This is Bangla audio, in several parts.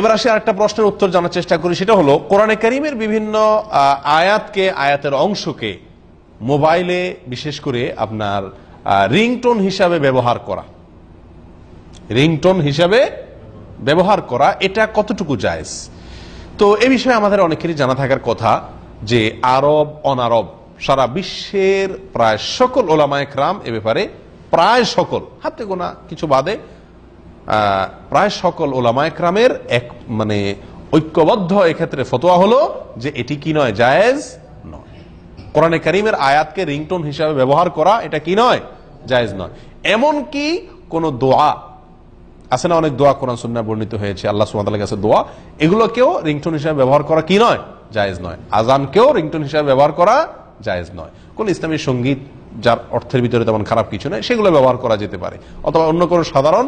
এবার আসি আরেকটা প্রশ্নের উত্তর জানার চেষ্টা করি। সেটা হলো, কোরআনে করিমের বিভিন্ন আয়াতকে, আয়াতের অংশকে মোবাইলে বিশেষ করে আপনার রিংটোন হিসাবে ব্যবহার করা। রিংটোন হিসাবে ব্যবহার করা, এটা কতটুকু জায়েজ? তো এ বিষয়ে আমাদের অনেকেরই জানা থাকার কথা যে আরব, অনারব, সারা বিশ্বের প্রায় সকল ওলামায় ক্রাম এ ব্যাপারে প্রায় সকল, হাতে গোনা কিছু বাদে প্রায় সকল ওলামায় ক্রামের এক মানে ঐক্যবদ্ধ এক্ষেত্রে ফতোয়া হলো যে এটি কি নয়, জায়েজ নয়। কোরআনে করিমের আয়াতকে রিংটোন হিসাবে ব্যবহার করা এটা কি নয়, জায়েজ নয়। এমন কি কোন দোয়া, আছে না অনেক দোয়া কোরআন সুন্নাহ বর্ণিত হয়েছে, আল্লাহ সুবহানাহু কাছে দোয়া, এগুলোকেও রিংটোন হিসাবে ব্যবহার করা কি নয়, জায়েজ নয়। আজানকেও রিংটোন হিসাবে ব্যবহার করা জায়েজ নয়। কোন ইসলামী সংগীত, যার অর্থের ভিতরে তেমন খারাপ কিছু নয় সেগুলো ব্যবহার করা যেতে পারে। অথবা অন্য কোনো সাধারণ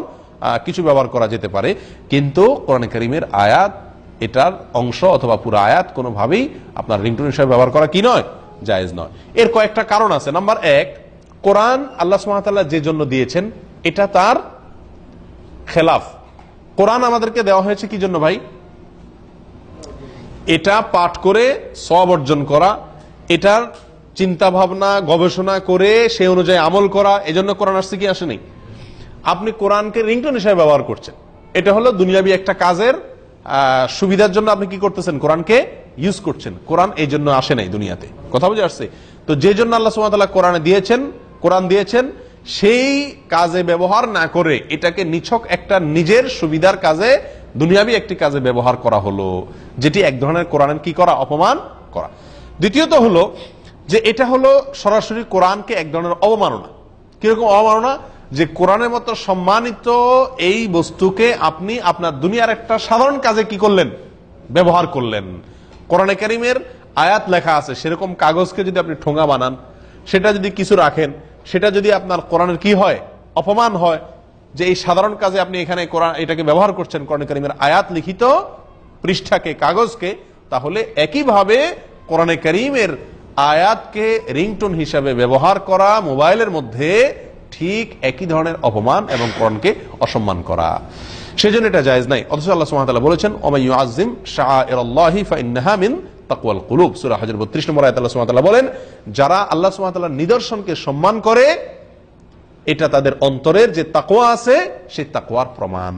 কিছু ব্যবহার করা যেতে পারে। কিন্তু কোরআন করিমের আয়াত, এটার অংশ অথবা পুরো আয়াত কোনোভাবেই আপনার রিংটোন হিসাবে ব্যবহার করা কি নয়? জায়েজ নয়। এর কয়েকটা কারণ আছে। নাম্বার এক, কোরআন আল্লাহ সুবহানাহু যে জন্য দিয়েছেন, এটা তার খেলাফ। কোরআন আমাদেরকে দেওয়া হয়েছে কি জন্য ভাই? এটা পাঠ করে সব অর্জন করা, এটার চিন্তা ভাবনা গবেষণা করে সে অনুযায়ী আমল করা, এজন্য কোরআন আসছে কি, আসেনি? আপনি কোরআনকে রিংটোন হিসেবে ব্যবহার করছেন। এটা হলো দুনিয়াবি একটা কাজের সুবিধার জন্য আপনি কি করতেছেন? কোরআনকে ইউজ করছেন। কোরআন এই জন্য আসে নাই দুনিয়াতে। কথা বুঝে আসছে? তো যে জন্য আল্লাহ সুবহানাহু কোরআনে দিয়েছেন, কোরআন দিয়েছেন, সেই কাজে ব্যবহার না করে এটাকে নিছক একটা নিজের সুবিধার কাজে দুনিয়াবি একটি কাজে ব্যবহার করা হলো, যেটি এক ধরনের কোরআনের কি করা? অপমান করা। দ্বিতীয়ত হলো যে এটা হলো সরাসরি কোরআনকে এক ধরনের অবমাননা। কীরকম অবমাননা? যে কোরআনের মতো সম্মানিত এই বস্তুকে আপনি আপনার দুনিয়ার একটা সাধারণ কাজে কি করলেন? ব্যবহার করলেন। কোরআনে কারিমের আয়াত লেখা আছে, সেরকম কাগজকে যদি আপনি ঠোঙা বানান, সেটা যদি কিছু রাখেন, সেটা যদি আপনার কোরআনের কি হয়? অপমান হয়, যে এই সাধারণ কাজে আপনি এখানে এটাকে ব্যবহার করছেন কোরআন কারিমের আয়াত লিখিত পৃষ্ঠাকে, কাগজকে, তাহলে একইভাবে কোরআনে করিমের আয়াতকে রিংটোন হিসাবে ব্যবহার করা মোবাইলের মধ্যে ঠিক একই ধরনের অপমান এবং কোরআনকে অসম্মান করা। সেজন্য এটা জায়েজ নাই। অথচ আল্লাহ তাআলা বলেছেন ওমাই শাআইরাল্লাহি ফাইন্নাহা মিন তাকওয়াল কুলুব। সূরা হজর 32 নম্বর আয়াতে আল্লাহ সুবহানাহু বলেন, যারা আল্লাহ তাআলার নিদর্শনকে সম্মান করে, এটা তাদের অন্তরের যে তাকওয়া আছে, সেই তাকওয়ার প্রমাণ।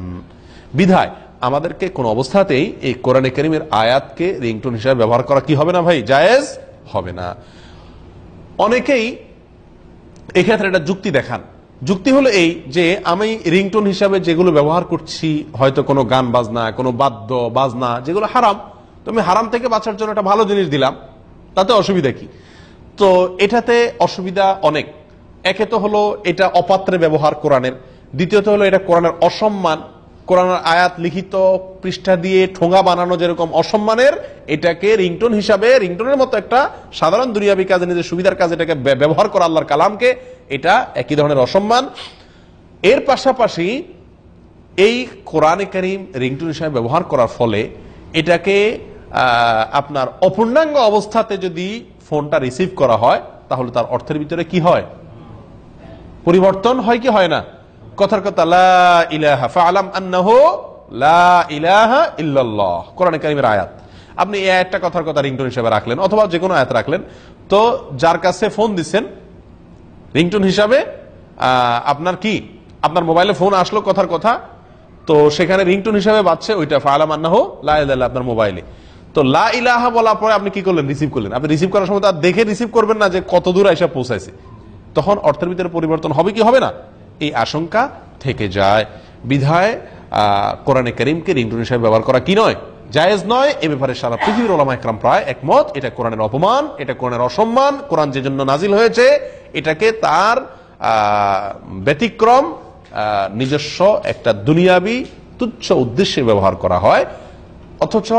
বিধায়, আমাদেরকে কোন অবস্থাতেই এই কোরআনে করিমের আয়াতকে রিংটোন হিসাবে ব্যবহার করা কি হবে না ভাই? জায়েজ হবে না। অনেকেই এক্ষেত্রে একটা যুক্তি দেখান। যুক্তি হলো এই যে, আমি রিংটোন হিসাবে যেগুলো ব্যবহার করছি, হয়তো কোনো গান বাজনা, কোনো বাদ্য, বাজনা, যেগুলো হারাম, তো আমি হারাম থেকে বাঁচার জন্য একটা ভালো জিনিস দিলাম, তাতে অসুবিধা কি? তো এটাতে অসুবিধা অনেক। একে তো হলো এটা অপাত্রে ব্যবহার কোরআনের, দ্বিতীয়ত হলো এটা কোরআনের অসম্মান কোরআনের আয়াত লিখিত পৃষ্ঠা দিয়ে ঠোঙা বানানো যেরকম অসম্মানের, এটাকে রিংটোন হিসাবে, রিংটোনের মতো একটা সাধারণ দুনিয়াবি কাজে নিজের সুবিধার কাজে এটাকে ব্যবহার করা আল্লাহর কালামকে, এটা একই ধরনের অসম্মান। এর পাশাপাশি এই কোরআনে করিম রিংটোন হিসাবে ব্যবহার করার ফলে এটাকে আপনার অপূর্ণাঙ্গ অবস্থাতে যদি ফোনটা রিসিভ করা হয়, তাহলে তার অর্থের ভিতরে কি হয়? পরিবর্তন হয় কি হয় না? কথার কথা, লা ইলাহা ফাআলাম আন্নাহু লা ইলাহা ইল্লাল্লাহ কোরআনে কারিমের আয়াত। আপনি এই একটা কথার কথা রিংটোন হিসেবে রাখলেন, অথবা যে কোনো আয়াত রাখলেন। তো যার কাছে ফোন দিচ্ছেন রিংটোন হিসাবে আপনার কি? আপনার মোবাইলে ফোন আসলো কথার কথা, তো সেখানে রিংটোন হিসাবে বাজছে ওইটা ফায়ালা মান্না হো লা আপনার মোবাইলে। তো লা ইলাহা বলার পরে আপনি কি করলেন? রিসিভ করলেন। আপনি রিসিভ করার সময় তার দেখে রিসিভ করবেন না যে কত দূর এসে পৌঁছাইছে। তখন অর্থের ভিতরে পরিবর্তন হবে কি হবে না? এই আশঙ্কা থেকে যায়। বিধায় কোরআনে করিমকে রিংটোন হিসাবে ব্যবহার করা কি নয়? জায়েজ নয়। এ ব্যাপারে সারা পৃথিবীর ওলামা একরাম প্রায় একমত। এটা কোরআনের অপমান, এটা কোরআনের অসম্মান। কোরআন যে জন্য নাজিল হয়েছে, এটাকে তার ব্যতিক্রম নিজস্ব একটা দুনিয়াবি তুচ্ছ উদ্দেশ্যে ব্যবহার করা হয়। অথচ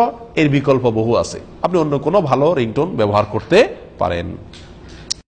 এর বিকল্প বহু আছে। আপনি অন্য কোনো ভালো রিংটোন ব্যবহার করতে পারেন।